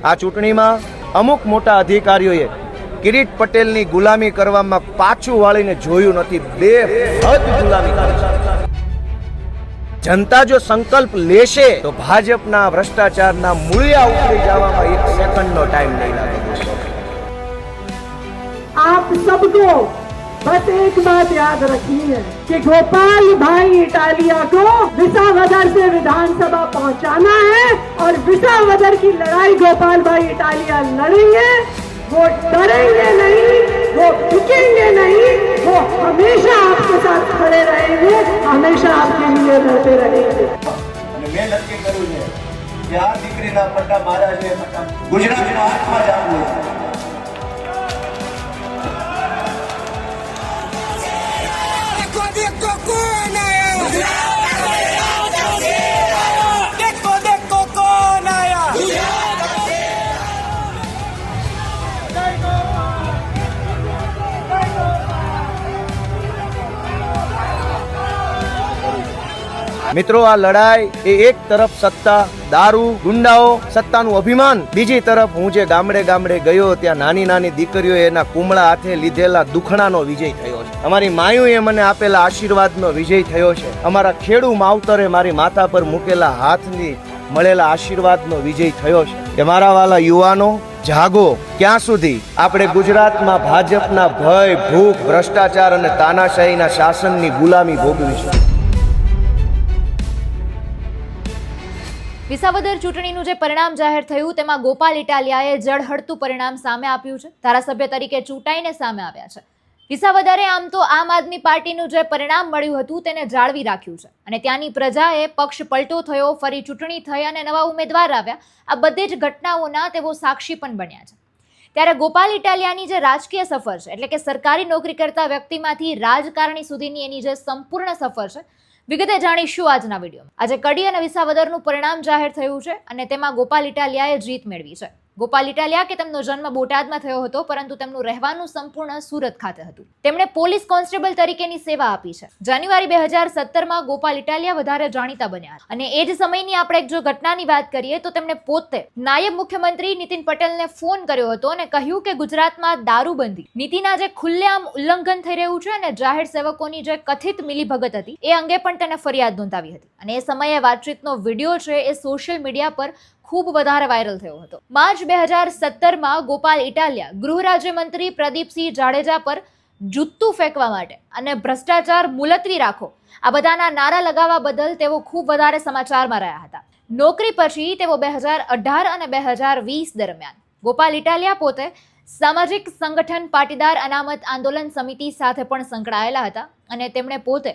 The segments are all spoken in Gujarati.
આ ચૂંટણીમાં અમુક મોટા અધિકારીઓએ કિરીટ પટેલની ગુલામી કરવામાં પાછું વાળીને જોયું નથી બે હદ ગુલામી કરી છે જનતા જો સંકલ્પ લેશે તો ભાજપના ભ્રષ્ટાચારના મૂળિયા ઉતરી જવામાં એક સેકન્ડનો ટાઈમ નહીં લાગે आप सबको बस एक बात याद रखनी है कि गोपाल भाई इटालिया को विसावदर से विधानसभा पहुंचाना है और विसावदर की लड़ाई गोपाल भाई इटालिया लड़ेंगे वो डरेंगे नहीं वो टिकेंगे नहीं वो हमेशा आपके साथ खड़े रहेंगे हमेशा आपके लिए लड़ते रहेंगे અને મેં નક્કી કર્યું છે કે આ દીકરીના પટ્ટા મારા છે ગુજરાતના હાથમાં જ આપવું મિત્રો, આ લડાઈ એ એક તરફ સત્તા, દારૂ, ગુંડાઓ, સત્તાનું અભિમાન, બીજી તરફ હું જે ગામડે ગામડે ગયો, ત્યાં નાની નાની દીકરીઓ એના કુમળા હાથે લીધેલા દુખણાનો વિજય થયો છે. અમારી માયુએ મને આપેલા આશીર્વાદનો વિજય થયો છે. અમારા ખેડૂ માવતરે મારી માથા પર મૂકેલા હાથની મળેલા આશીર્વાદનો વિજય થયો છે. કે મારા વાલા યુવાનો, જાગો. ક્યાં સુધી? આપણે ગુજરાતમાં ભાજપના ભય, ભૂખ, ભ્રષ્ટાચાર અને તાનાશાહીના શાસનની ગુલામી ભોગવીશું. વિસાવદર ચૂંટણીનું જે પરિણામ જાહેર થયું, તેમાં ગોપાલ ઇટાલિયાએ જળહળતું પરિણામ સામે આપ્યું છે. ધારાસભ્ય તરીકે ચૂંટાઈને સામે આવ્યા છે. વિસાવદરે આમ તો આમ આદમી પાર્ટીનું જે પરિણામ મળ્યું હતું, તેને જાળવી રાખ્યું છે. અને ત્યાંની પ્રજાએ પક્ષ પલટો થયો, ફરી ચૂંટણી થઈ અને નવા ઉમેદવાર આવ્યા. આ બધી જ ઘટનાઓના તેઓ સાક્ષી પણ બન્યા છે. ત્યારે ગોપાલ ઇટાલિયાની જે રાજકીય સફર છે, એટલે કે સરકારી નોકરી કરતા વ્યક્તિમાંથી રાજકારણી સુધીની એની જે સંપૂર્ણ સફર છે વિગતે જાણીશું આજના વિડીયોમાં. આજે કડી અને વિસાવદરનું પરિણામ જાહેર થયું છે અને તેમાં ગોપાલ ઇટાલિયાએ જીત મેળવી છે. ગોપાલ ઇટાલિયા કે તેમનો જન્મ બોટાદમાં થયો હતો, પરંતુ તેમનું રહેવાનું સંપૂર્ણ સુરત ખાતે હતું. તેમણે પોલીસ કોન્સ્ટેબલ તરીકેની સેવા આપી છે. જાન્યુઆરી બે હજાર સત્તરમાં ગોપાલ ઇટાલિયા વધારે જાણીતા બન્યા અને એ જ સમયની આપણે જો ઘટનાની વાત કરીએ, તો તેમણે પોતે નાયબ મુખ્યમંત્રી નીતિન પટેલને ફોન કર્યો હતો અને કહ્યું કે ગુજરાતમાં દારૂબંધી, નીતિના જે ખુલ્લેઆમ ઉલ્લંઘન થઈ રહ્યું છે અને જાહેર સેવકોની જે કથિત મિલીભગત હતી, એ અંગે પણ તેને ફરિયાદ નોંધાવી હતી. અને એ સમયે વાતચીતનો વીડિયો છે એ સોશિયલ મીડિયા પર ખૂબ વધારે વાયરલ થયો હતો. માર્ચ બે હજાર સત્તરમાં ગોપાલ ઇટાલિયા ગૃહ રાજ્યમંત્રી પ્રદીપસિંહ જાડેજા પર જુત્તું ફેંકવા માટે અને ભ્રષ્ટાચાર મુલતવી રાખો, આ બધાના નારા લગાવવા બદલ તેઓ ખૂબ વધારે સમાચારમાં રહ્યા હતા. નોકરી પછી તેઓ બે હજાર અઢાર અને બે હજાર વીસ દરમિયાન ગોપાલ ઇટાલિયા પોતે સામાજિક સંગઠન પાટીદાર અનામત આંદોલન સમિતિ સાથે પણ સંકળાયેલા હતા અને તેમણે પોતે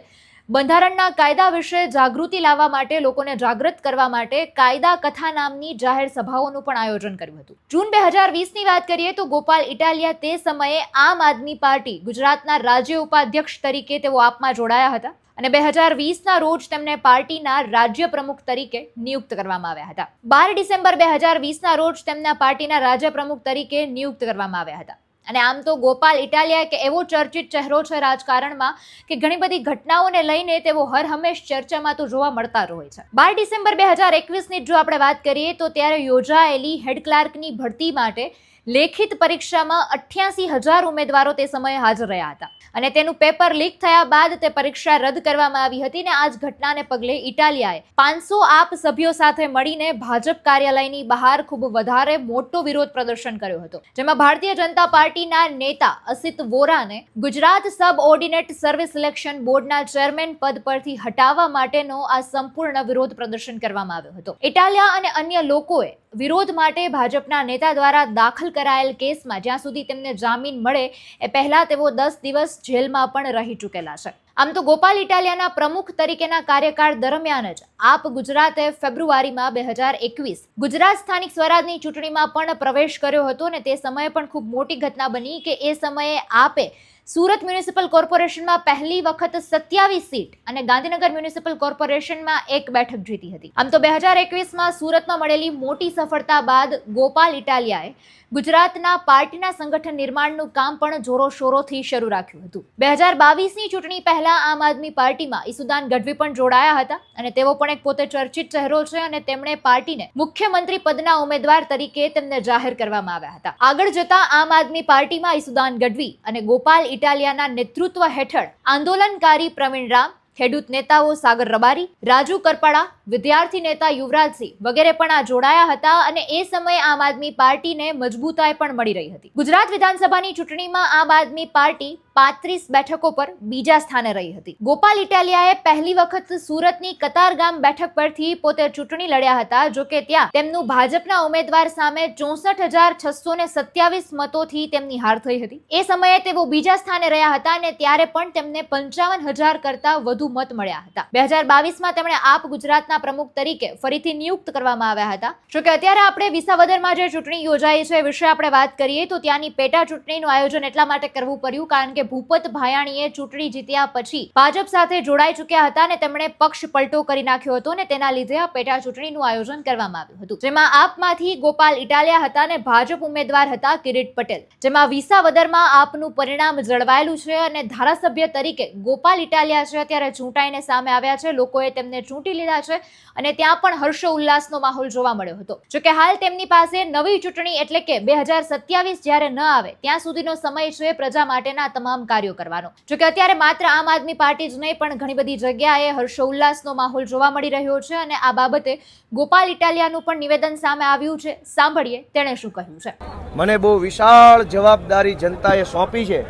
બંધારણના કાયદા વિશે જાગૃતિ લાવવા માટે, લોકોને જાગૃત કરવા માટે કાયદા કથા નામની જાહેર સભાઓનું પણ આયોજન કર્યું હતું. જૂન બે હજાર વીસની વાત કરીએ તો ગોપાલ ઇટાલિયા તે સમયે આમ આદમી પાર્ટી ગુજરાતના રાજ્ય ઉપાધ્યક્ષ તરીકે તેઓ આપમાં જોડાયા હતા અને બે હજાર વીસના રોજ તેમને પાર્ટીના રાજ્ય પ્રમુખ તરીકે નિયુક્ત કરવામાં આવ્યા હતા. બાર ડિસેમ્બર બે હજાર વીસના રોજ તેમના પાર્ટીના રાજ્ય પ્રમુખ તરીકે નિયુક્ત કરવામાં આવ્યા હતા. અને આમ તો ગોપાલ ઇટાલિયા એક એવો ચર્ચિત ચહેરો છે રાજકારણમાં કે ઘણી બધી ઘટનાઓને લઈને તેઓ હર હંમેશ ચર્ચામાં તો જોવા મળતા જ હોય છે. બાર ડિસેમ્બર બે હજાર એકવીસની જો આપણે વાત કરીએ તો ત્યારે યોજાયેલી હેડ ક્લાર્કની ભરતી માટે લેખિત પરીક્ષામાં અઠ્યાસી હજાર ઉમેદવારો તે સમયે હાજર રહ્યા હતા. અને તેનું પેપર લીક થયા બાદ તે પરીક્ષા રદ કરવામાં આવી હતી ને આ જ ઘટનાને પગલે ઇટાલિયાએ પાંચસો આપ સભ્યો સાથે મળીને ભાજપ કાર્યાલયની બહાર ખૂબ વધારે મોટો વિરોધ પ્રદર્શન કર્યો હતો. જેમાં ભારતીય જનતા પાર્ટીના નેતા અસિત વોરાને Gujarat subordinate service selection બોર્ડના ચેરમેન પદ પરથી હટાવવા માટેનો આ સંપૂર્ણ વિરોધ પ્રદર્શન કરવામાં આવ્યો હતો. ઇટાલિયા અને અન્ય લોકોએ વિરોધ માટે ભાજપના નેતા દ્વારા દાખલ કરાયેલ કેસમાં જ્યાં સુધી તેમને જામીન મળે, એ પહેલા તેઓ દસ દિવસ જેલમાં પણ રહી ચૂકેલા છે. આમ તો ગોપાલ ઇટાલિયાના પ્રમુખ તરીકેના કાર્યકાળ દરમિયાન જ આપ ગુજરાતે ફેબ્રુઆરીમાં બે હજાર એકવીસ ગુજરાત સ્થાનિક સ્વરાજની ચૂંટણીમાં પણ પ્રવેશ કર્યો હતો અને તે સમયે પણ ખૂબ મોટી ઘટના બની કે એ સમયે આપે સુરત મ્યુનિસિપલ કોર્પોરેશનમાં પહેલી વખત સત્યાવીસ સીટ અને ગાંધીનગર મ્યુનિસિપલ કોર્પોરેશનમાં એક બેઠક જીતી હતી. આમ તો બે હજાર એકવીસમાં સુરતમાં મળેલી મોટી સફળતા બાદ ગોપાલ ઇટાલિયાએ ગુજરાતના પાર્ટીના સંગઠન નિર્માણનું કામ પણ જોરોશોરોથી શરૂ રાખ્યું હતું. બે હજાર બાવીસની ચૂંટણી પહેલા પહેલા આમ આદમી પાર્ટીમાં ઈસુદાન ગઢવી પણ જોડાયા હતા અને તેઓ પણ એક પોતે ચર્ચિત ચહેરો છે અને તેમણે પાર્ટીને મુખ્યમંત્રી પદના ઉમેદવાર તરીકે તેમને જાહેર કરવામાં આવ્યા હતા. આગળ જતા આમ આદમી પાર્ટીમાં ઈસુદાન ગઢવી અને ગોપાલ ઇટાલિયાના નેતૃત્વ હેઠળ આંદોલનકારી પ્રવીણ રામ ખેડૂત નેતાઓ સાગર રબારી, રાજુ કરપડા વિદ્યાર્થી નેતા યુવરાજસિંહ વગેરે પણ આ જોડાયા હતા અને એ સમયે આમ આદમી પાર્ટીને મજબૂતાઈ પણ મળી રહી હતી. ગુજરાત વિધાનસભાની ચૂંટણીમાં આમ આદમી પાર્ટી પાંત્રીસ બેઠકો પર બીજા સ્થાને રહી હતી. ગોપાલ ઇટાલિયાએ પહેલી વખત સુરતની કતારગામ બેઠક પરથી પોતે ચૂંટણી લડ્યા હતા, જો કે ત્યાં તેમનું ભાજપના ઉમેદવાર સામે ચોસઠ હજાર છસો ને સત્યાવીસ મતોથી તેમની હાર થઈ હતી. એ સમયે તેઓ બીજા સ્થાને રહ્યા હતા અને ત્યારે પણ તેમને પંચાવન હજાર કરતા વધુ મત મળ્યા હતા. બે હજાર બાવીસમાં તેમણે આપ ગુજરાતના પ્રમુખ તરીકે ફરીથી નિયુક્ત કરવામાં આવ્યા હતા. જો કે અત્યારે આપણે વિસાવદરમાં જે ચૂંટણી યોજાઈ છે એ વિશે આપણે વાત કરીએ તો ત્યાંની પેટા ચૂંટણીનું આયોજન એટલા માટે કરવું પડ્યું કારણ કે ભૂપત ભાયાણીએ ચૂંટણી જીત્યા પછી ભાજપ સાથે જોડાઈ ચૂક્યા હતા અને તેમણે પક્ષ પલટો કરી નાખ્યો હતો અને તેના લીધે આ પેટા ચૂંટણીનું આયોજન કરવામાં આવ્યું હતું. જેમાં આપમાંથી ગોપાલ ઇટાલિયા હતા અને ભાજપ ઉમેદવાર હતા કિરીટ પટેલ. જેમાં વિસાવદરમાં આપનું પરિણામ જળવાયેલું છે અને ધારાસભ્ય તરીકે ગોપાલ ઇટાલિયા છે, અત્યારે ચૂંટાઈને સામે આવ્યા છે. લોકોએ તેમને ચૂંટી લીધા છે અને ત્યાં પણ હર્ષો ઉલ્લાસનો માહોલ જોવા મળ્યો હતો. જોકે હાલ તેમની પાસે નવી ચૂંટણી એટલે કે બે હજાર સત્યાવીસ જ્યારે ન આવે, ત્યાં સુધીનો સમય છે પ્રજા માટેના તમામ કાર્યો કરવાનો. જોકે અત્યારે માત્ર આમ આદમી પાર્ટી જ નહીં, પણ ઘણી બધી જગ્યાએ હર્ષો ઉલ્લાસનો માહોલ જોવા મળી રહ્યો છે અને આ બાબતે ગોપાલ ઇટાલિયાનું પણ નિવેદન સામે આવ્યું છે. સાંભળીએ તેણે શું કહ્યું છે. મને બહુ વિશાળ જવાબદારી જનતાએ સોંપી છે.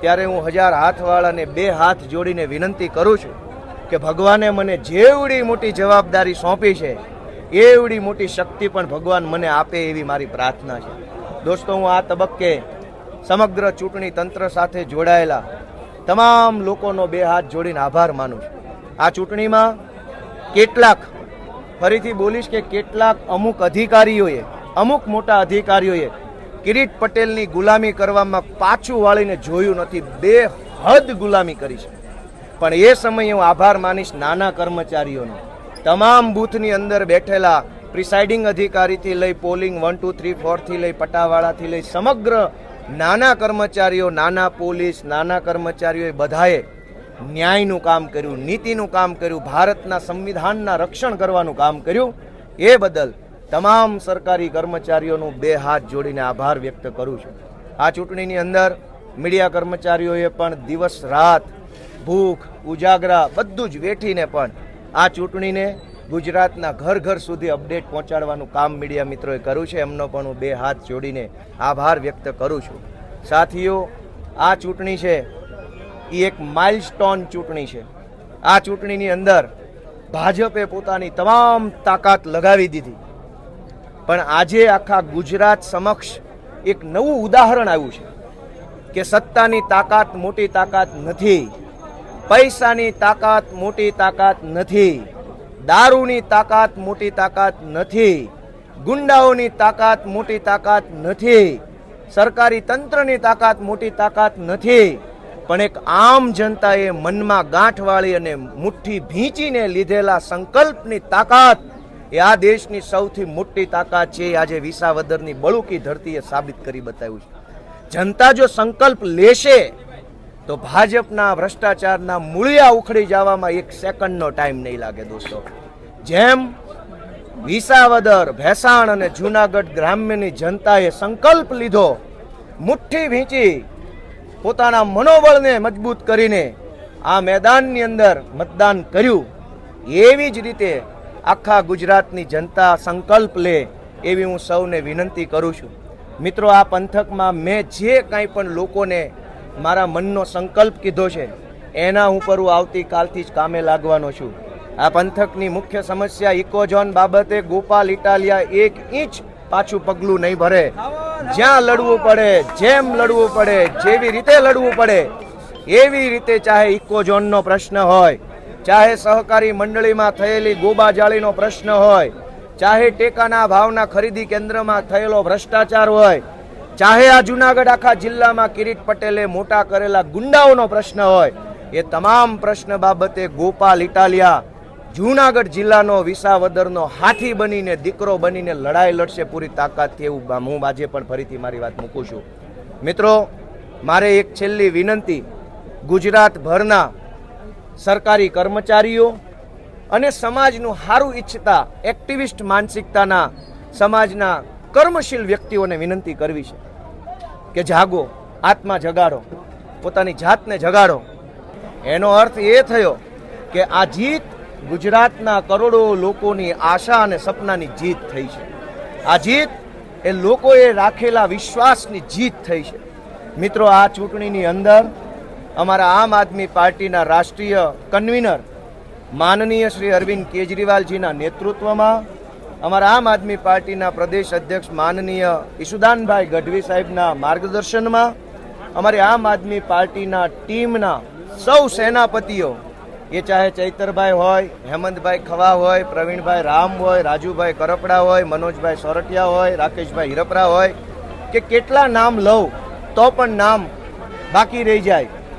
ત્યારે હું હજાર હાથવાળાને બે હાથ જોડીને વિનંતી કરું છું કે ભગવાને મને જેવડી મોટી જવાબદારી સોંપી છે, એવડી મોટી શક્તિ પણ ભગવાન મને આપે એવી મારી પ્રાર્થના છે. દોસ્તો, હું આ તબક્કે સમગ્ર ચૂંટણી તંત્ર સાથે જોડાયેલા તમામ લોકોનો બે હાથ જોડીને આભાર માનું છું. આ ચૂંટણીમાં કેટલાક, ફરીથી બોલીશ કે કેટલાક અમુક અધિકારીઓએ, અમુક મોટા અધિકારીઓએ કિરીટ પટેલની ગુલામી કરવામાં પાછું વાળીને જોયું નથી. બે હદ ગુલામી કરી છે. પણ એ સમયે હું આભાર માનીશ નાના કર્મચારીઓનો. તમામ બૂથની અંદર બેઠેલા પ્રિસાઇડિંગ અધિકારીથી લઈ પોલિંગ વન, ટુ, થ્રી, ફોરથી લઈ પટાવાળાથી લઈ સમગ્ર નાના કર્મચારીઓ, નાના પોલીસ, નાના કર્મચારીઓએ બધાએ ન્યાયનું કામ કર્યું, નીતિનું કામ કર્યું, ભારતના સંવિધાનના રક્ષણ કરવાનું કામ કર્યું. એ બદલ તમામ સરકારી કર્મચારીઓનું બે હાથ જોડીને આભાર વ્યક્ત કરું છું. આ ચૂંટણીની અંદર મીડિયા કર્મચારીઓએ પણ દિવસ રાત ભૂખ, ઉજાગરા બધું જ વેઠીને પણ આ ચૂંટણીને ગુજરાતના ઘર ઘર સુધી અપડેટ પહોંચાડવાનું કામ મીડિયા મિત્રોએ કર્યું છે. એમનો પણ હું બે હાથ જોડીને આભાર વ્યક્ત કરું છું. સાથીઓ, આ ચૂંટણી છે એ એક માઇલસ્ટોન ચૂંટણી છે. આ ચૂંટણીની અંદર ભાજપે પોતાની તમામ તાકાત લગાવી દીધી. પણ આજે આખા ગુજરાત સમક્ષ એક નવું ઉદાહરણ આવ્યું છે કે સત્તાની તાકાત, મોટી તાકાત નથી. પૈસાની તાકાત, મોટી તાકાત નથી. દારૂની તાકાત, મોટી તાકાત નથી. ગુંડાઓની તાકાત, મોટી તાકાત નથી. સરકારી તંત્રની તાકાત, મોટી તાકાત નથી. પણ એક આમ જનતાએ મનમાં ગાંઠ વાળી અને મુઠ્ઠી ભીંચીને લીધેલા સંકલ્પની તાકાત એ આ દેશની સૌથી મોટી તાકાત છે આજે વિસાવદરની બળુકી ધરતીએ સાબિત કરી બતાવ્યું છે. જનતા જો સંકલ્પ લેશે, તો ભાજપના ભ્રષ્ટાચારના મૂળિયા ઉખડી જવામાં એક સેકન્ડનો ટાઈમ નહીં લાગે, દોસ્તો. જેમ વિસાવદર, ભેસાણ અને જુનાગઢ ગ્રામ્યની જનતાએ સંકલ્પ લીધો, મુઠ્ઠી વીંચી, પોતાના મનોબળને મજબૂત કરીને આ મેદાનની અંદર મતદાન કર્યું, એવી જ રીતે આખા ગુજરાતની જનતા સંકલ્પ લે એવી હું સૌને વિનંતી કરું છું. મિત્રો, આ પંથકમાં મેં જે કાંઈ પણ લોકોને મારા મનનો સંકલ્પ કીધો છે, એના ઉપર હું આવતીકાલથી જ કામે લાગવાનો છું. આ પંથકની મુખ્ય સમસ્યા ઇકોઝોન બાબતે ગોપાલ ઇટાલિયા એક ઇંચ પાછું પગલું નહીં ભરે. જ્યાં લડવું પડે, જેમ લડવું પડે, જેવી રીતે લડવું પડે, એવી રીતે ચાહે ઇકોઝોનનો પ્રશ્ન હોય. ચાહે સહકારી મંડળીમાં થયેલી ગોબાજાળીનો પ્રશ્ન હોય, ચાહે ટેકાના ભાવના ખરીદી કેન્દ્રમાં થયેલો ભ્રષ્ટાચાર હોય, ચાહે આ જુનાગઢ આખા જિલ્લામાં કિરીટ પટેલે મોટા કરેલા ગુંડાઓનો પ્રશ્ન હોય, એ તમામ પ્રશ્ન બાબતે ગોપાલ ઇટાલિયા જુનાગઢ જિલ્લાનો વિસાવદરનો હાથી બનીને, દીકરો બનીને લડાઈ લડશે પૂરી તાકાતથી એવું હું આજે પણ ફરીથી મારી વાત મૂકું છું. મિત્રો, મારે એક છેલ્લી વિનંતી. ગુજરાતભરના સરકારી કર્મચારીઓ અને સમાજનું સારું ઈચ્છતા એક્ટિવિસ્ટ માનસિકતાના સમાજના કર્મશીલ વ્યક્તિઓને વિનંતી કરવી છે કે જાગો, આત્મા જગાડો, પોતાની જાતને જગાડો. એનો અર્થ એ થયો કે આ જીત ગુજરાતના કરોડો લોકોની આશા અને સપનાની જીત થઈ છે. આ જીત એ લોકોએ રાખેલા વિશ્વાસની જીત થઈ છે. મિત્રો, આ ચૂંટણીની અંદર અમારા આમ આદમી પાર્ટીના રાષ્ટ્રીય કન્વીનર માનનીય શ્રી અરવિંદ કેજરીવાલજીના નેતૃત્વમાં અમારા આમ આદમી પાર્ટીના પ્રદેશ અધ્યક્ષ માનનીય ઈશુદાનભાઈ ગઢવી સાહેબના માર્ગદર્શનમાં અમારી આમ આદમી પાર્ટીના ટીમના સૌ સેનાપતિઓ, એ ચાહે ચૈતરભાઈ હોય, હેમંતભાઈ ખવા હોય, પ્રવીણભાઈ રામ હોય, રાજુભાઈ કરપડા હોય, મનોજભાઈ સોરઠિયા હોય, રાકેશભાઈ હિરપરા હોય, કે કેટલા નામ લઉં તો પણ નામ બાકી રહી જાય.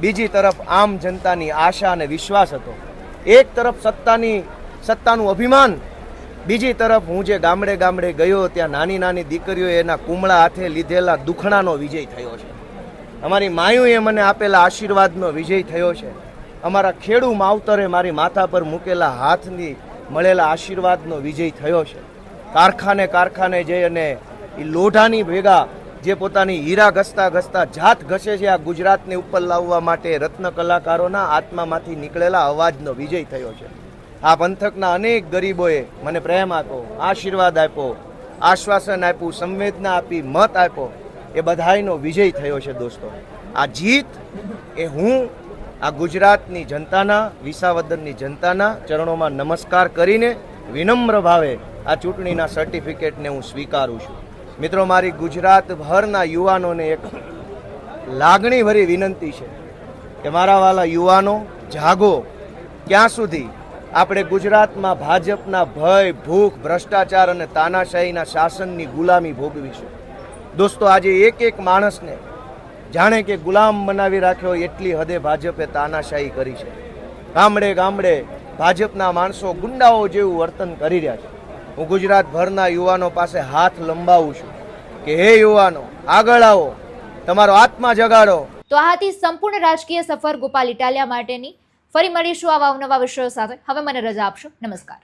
બીજી તરફ આમ જનતાની આશા અને વિશ્વાસ હતો. એક તરફ સત્તાની, સત્તાનું અભિમાન, બીજી તરફ હું જે ગામડે ગામડે ગયો ત્યાં નાની નાની દીકરીઓ એના કુમળા હાથે લીધેલા દુખણાનો વિજય થયો છે. અમારી માયુએ મને આપેલા આશીર્વાદનો વિજય થયો છે. અમારા ખેડૂ માવતરે મારી માથા પર મૂકેલા હાથની મળેલા આશીર્વાદનો વિજય થયો છે. કારખાને કારખાને જઈ અને એ લોઢાની ભેગા જે પોતાની હીરા ઘસતા ઘસતા જાત ઘસે છે આ ગુજરાતને ઉપર લાવવા માટે રત્ન કલાકારોના આત્મામાંથી નીકળેલા અવાજનો વિજય થયો છે. આ પંથકના અનેક ગરીબોએ મને પ્રેમ આપ્યો, આશીર્વાદ આપ્યો, આશ્વાસન આપ્યું, સંવેદના આપી, મત આપ્યો. એ બધાયનો વિજય થયો છે દોસ્તો. આ જીત એ હું આ ગુજરાતની જનતાના વિસાવદરની જનતાના ચરણોમાં નમસ્કાર કરીને વિનમ્ર ભાવે આ ચૂંટણીના સર્ટિફિકેટને હું સ્વીકારું છું. મિત્રો, મારી ગુજરાતભરના યુવાનોને એક લાગણીભરી વિનંતી છે કે મારા વાલા યુવાનો, જાગો. ક્યાં સુધી આપણે ગુજરાતમાં ભાજપના ભય, ભૂખ, ભ્રષ્ટાચાર અને તાનાશાહીના શાસનની ગુલામી ભોગવીશું? દોસ્તો, આજે એક એક માણસને જાણે કે ગુલામ બનાવી રાખ્યો એટલી હદે ભાજપે તાનાશાહી કરી છે. ગામડે ગામડે ભાજપના માણસો ગુંડાઓ જેવું વર્તન કરી રહ્યા છે. હું ગુજરાતભરના યુવાનો પાસે હાથ લંબાવું છું કે હે યુવાનો, આગળ આવો, તમારો આત્મા જગાડો. તો આ હતી સંપૂર્ણ રાજકીય સફર ગોપાલ ઇટાલિયા માટેની. ફરી મળીશું આવા નવા વિષયો સાથે. હવે મને રજા આપશો. નમસ્કાર.